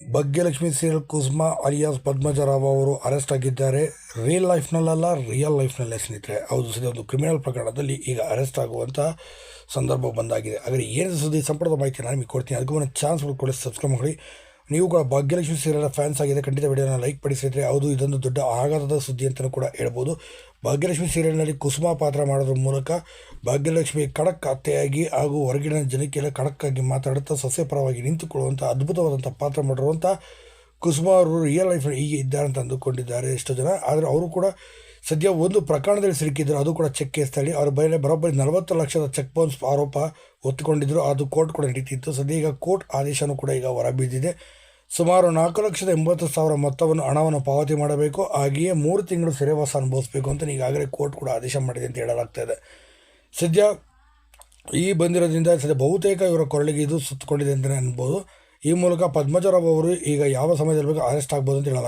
Bhagyalakshmi serial Kusma alias Padmaja Rao ಅವರು arrest ಆಗಿದ್ದಾರೆ. Real ಲೈಫ್ನಲ್ಲ real ಲೈಫ್ನಲ್ಲೇ ಸ್ನೇಹಿತರೆ. ಹೌದು ಸರಿ, ಒಂದು ಕ್ರಿಮಿನಲ್ ಪ್ರಕರಣದಲ್ಲಿ ಈಗ ಅರೆಸ್ಟ್ ಆಗುವಂಥ ಸಂದರ್ಭ ಬಂದಾಗಿದೆ. ಆದರೆ ಏನು ಸುದ್ದಿ? ಸಂಪರ್ಕದ ಮಾಹಿತಿ ನಾನು ನಿಮಗೆ ಕೊಡ್ತೀನಿ. ಅದಕ್ಕೂ ಒಂದು ಚಾನ್ಸ್ ಕೊಡಿ ಸಬ್ಸ್ಕ್ರೈಬ್ ಮಾಡಿ ನೀವು ಕೂಡ ಭಾಗ್ಯಲಕ್ಷ್ಮಿ ಸೀರಿಯಲ್ ಫ್ಯಾನ್ಸ್ ಆಗಿದೆ ಖಂಡಿತ ವಿಡಿಯೋನ ಲೈಕ್ ಪಡಿಸಿದರೆ ಹೌದು ಇದೊಂದು ದೊಡ್ಡ ಆಘಾತದ ಸುದ್ದಿ ಅಂತಲೂ ಕೂಡ ಹೇಳ್ಬೋದು. ಭಾಗ್ಯಲಕ್ಷ್ಮಿ ಸೀರಿಯಲ್ನಲ್ಲಿ ಕುಸುಮ ಪಾತ್ರ ಮಾಡೋದ್ರ ಮೂಲಕ ಭಾಗ್ಯಲಕ್ಷ್ಮಿ ಖಡಕ್ ಅತ್ತೆಯಾಗಿ ಹಾಗೂ ಹೊರಗಿನ ಜನಕ್ಕೆಲ್ಲ ಖಡಕ್ಕಾಗಿ ಮಾತಾಡುತ್ತಾ ಸಸ್ಯಪರವಾಗಿ ನಿಂತುಕೊಳ್ಳುವಂಥ ಅದ್ಭುತವಾದಂಥ ಪಾತ್ರ ಮಾಡಿರುವಂಥ ಕುಸುಮ ಅವರು ರಿಯಲ್ ಲೈಫ್ ಹೀಗೆ ಇದ್ದಾರೆ ಅಂತ ಅಂದುಕೊಂಡಿದ್ದಾರೆ ಎಷ್ಟೋ ಜನ. ಆದರೆ ಅವರು ಕೂಡ ಸದ್ಯ ಒಂದು ಪ್ರಕರಣದಲ್ಲಿ ಸಿಲುಕಿದ್ದರು. ಅದು ಕೂಡ ಚೆಕ್ ಕೇಸ್ತಾಳಿ ಅವ್ರ ಮೇಲೆ ಬರೋಬ್ಬರಿ ನಲವತ್ತು ಲಕ್ಷದ ಚೆಕ್ ಬೌನ್ಸ್ ಆರೋಪ ಹೊತ್ತುಕೊಂಡಿದ್ದರು. ಅದು ಕೋರ್ಟ್ ಕೂಡ ನಡೀತಿತ್ತು. ಸದ್ಯ ಈಗ ಕೋರ್ಟ್ ಆದೇಶನೂ ಕೂಡ ಈಗ ಹೊರಬಿದ್ದಿದೆ. ಸುಮಾರು ನಾಲ್ಕು ಲಕ್ಷದ ಎಂಬತ್ತು ಸಾವಿರ ಮೊತ್ತವನ್ನು ಹಣವನ್ನು ಪಾವತಿ ಮಾಡಬೇಕು. ಹಾಗೆಯೇ ಮೂರು ತಿಂಗಳು ಸೆರೆವಾಸ ಅನುಭವಿಸಬೇಕು ಅಂತ ಈಗಾಗಲೇ ಕೋರ್ಟ್ ಕೂಡ ಆದೇಶ ಮಾಡಿದೆ ಅಂತ ಹೇಳಲಾಗ್ತಾ ಇದೆ. ಸದ್ಯ ಈ ಬಂದಿರೋದ್ರಿಂದ ಸದ್ಯ ಬಹುತೇಕ ಇವರ ಕೊರಳಿಗೆ ಇದು ಸುತ್ತಕೊಂಡಿದೆ ಅಂತಲೇ ಅನ್ಬೋದು. ಈ ಮೂಲಕ ಪದ್ಮಜರಾವ್ ಅವರು ಈಗ ಯಾವ ಸಮಯದಲ್ಲಿ ಬೇಕು ಅರೆಸ್ಟ್ ಆಗ್ಬೋದು ಅಂತ ಹೇಳಲಾಗ್ತದೆ